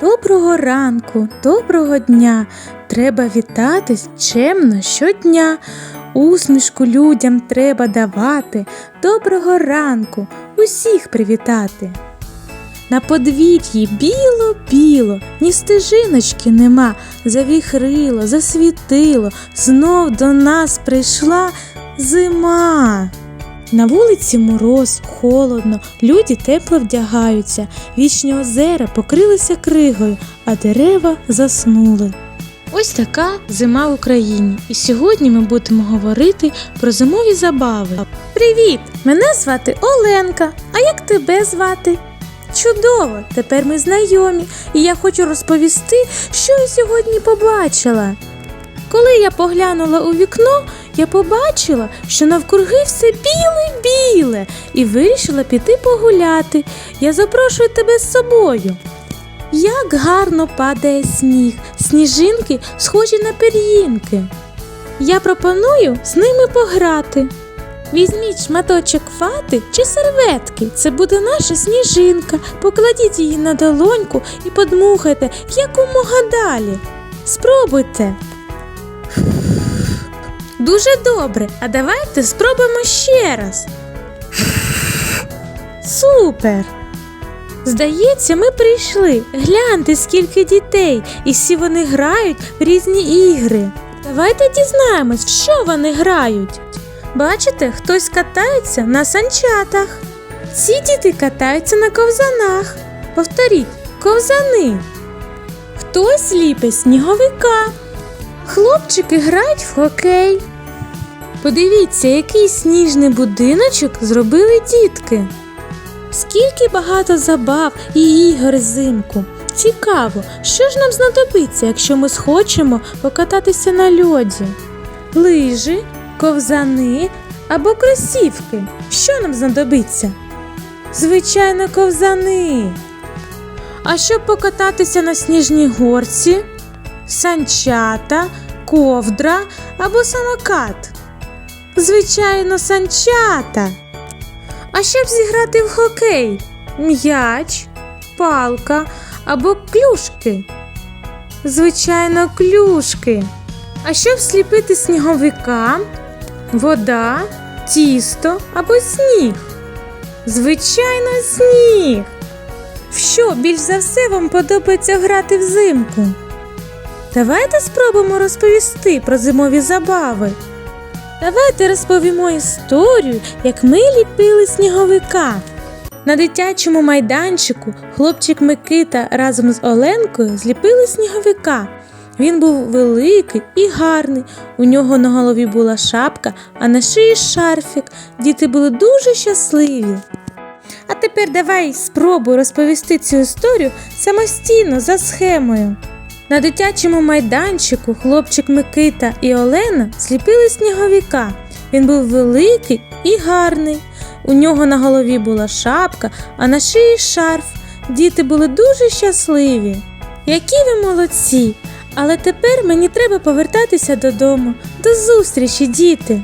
Доброго ранку, доброго дня. Треба вітатись чемно щодня. Усмішку людям треба давати. Доброго ранку, усіх привітати. На подвір'ї біло-біло, ні стежиночки нема, завіхрило, засвітило, знов до нас прийшла зима. На вулиці мороз, холодно, люди тепло вдягаються, вічні озера покрилися кригою, а дерева заснули. Ось така зима в Україні. І сьогодні ми будемо говорити про зимові забави. Привіт! Мене звати Оленка. А як тебе звати? Чудово! Тепер ми знайомі, і я хочу розповісти, що я сьогодні побачила. Коли я поглянула у вікно, я побачила, що навкруги все біле-біле, і вирішила піти погуляти. Я запрошую тебе з собою. Як гарно падає сніг, сніжинки схожі на пір'їнки. Я пропоную з ними пограти. Візьміть шматочок фати чи серветки. Це буде наша сніжинка. Покладіть її на долоньку і подмухайте якомога далі. Спробуйте. Дуже добре. А давайте спробуємо ще раз. Супер! Здається, ми прийшли. Гляньте, скільки дітей, і всі вони грають в різні ігри. Давайте дізнаємось, в що вони грають. Бачите, хтось катається на санчатах. Ці діти катаються на ковзанах. Повторіть, ковзани. Хтось ліпить сніговика. Хлопчики грають в хокей. Подивіться, який сніжний будиночок зробили дітки. Скільки багато забав і ігор взимку. Цікаво, що ж нам знадобиться, якщо ми схочемо покататися на льоді? Лижі, ковзани або кросівки. Що нам знадобиться? Звичайно, ковзани. А щоб покататися на сніжній горці, санчата, ковдра або самокат. Звичайно, санчата. А щоб зіграти в хокей, м'яч, палка або клюшки. Звичайно, клюшки. А щоб сліпити сніговика, вода, тісто або сніг. Звичайно, сніг. В що більш за все вам подобається грати взимку? Давайте спробуємо розповісти про зимові забави. Давайте розповімо історію, як ми ліпили сніговика. На дитячому майданчику хлопчик Микита разом з Оленкою зліпили сніговика. Він був великий і гарний. У нього на голові була шапка, а на шиї шарфік. Діти були дуже щасливі. А тепер давай спробуй розповісти цю історію самостійно за схемою. На дитячому майданчику хлопчик Микита і Олена зліпили сніговика. Він був великий і гарний. У нього на голові була шапка, а на шиї шарф. Діти були дуже щасливі. Які ви молодці! Але тепер мені треба повертатися додому. До зустрічі, діти!